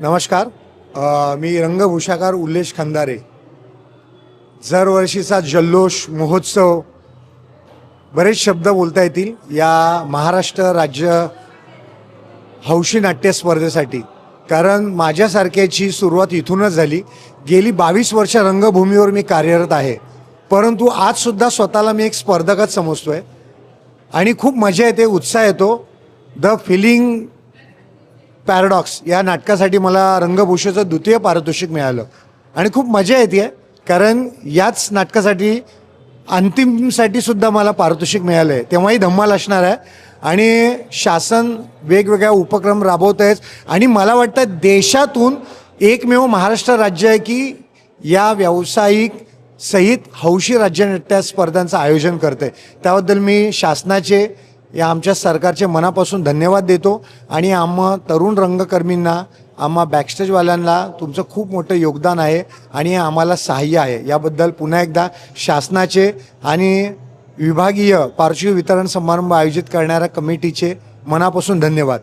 नमस्कार. मी रंगभूषाकार उल्लेश खंदारे. दरवर्षीचा जल्लोष महोत्सव बरेच शब्द बोलता येतील या महाराष्ट्र राज्य हौशी नाट्य स्पर्धेसाठी. कारण माझ्यासारख्याची सुरुवात इथूनच झाली. गेली बावीस वर्ष रंगभूमीवर मी कार्यरत आहे. परंतु आजसुद्धा स्वतःला मी एक स्पर्धकच समजतो आहे आणि खूप मजा येते उत्साह येतो. द फिलिंग पॅराडॉक्स या नाटकासाठी मला रंगभूषेचं द्वितीय पारितोषिक मिळालं. आणि खूप मजा येते कारण याच नाटकासाठी अंतिमसाठी सुद्धा मला पारितोषिक मिळालं आहे तेव्हाही धम्माल असणार आहे. आणि शासन वेगवेगळ्या उपक्रम राबवत आहेच आणि मला वाटतं देशातून एकमेव महाराष्ट्र राज्य आहे की या व्यावसायिक सहित हौशी राज्यनाट्य स्पर्धांचं आयोजन करते त्याबद्दल मी शासनाचे या आमच्या सरकारचे मनापासून धन्यवाद देतो. आणि आम्हा तरुण रंगकर्मींना आम्हा बॅकस्टेजवाल्यांना तुमचं खूप मोठं योगदान आहे आणि आम्हाला सहाय्य आहे. याबद्दल पुन्हा एकदा शासनाचे आणि विभागीय पार्श्व वितरण समारंभ आयोजित करणाऱ्या कमिटीचे मनापासून धन्यवाद.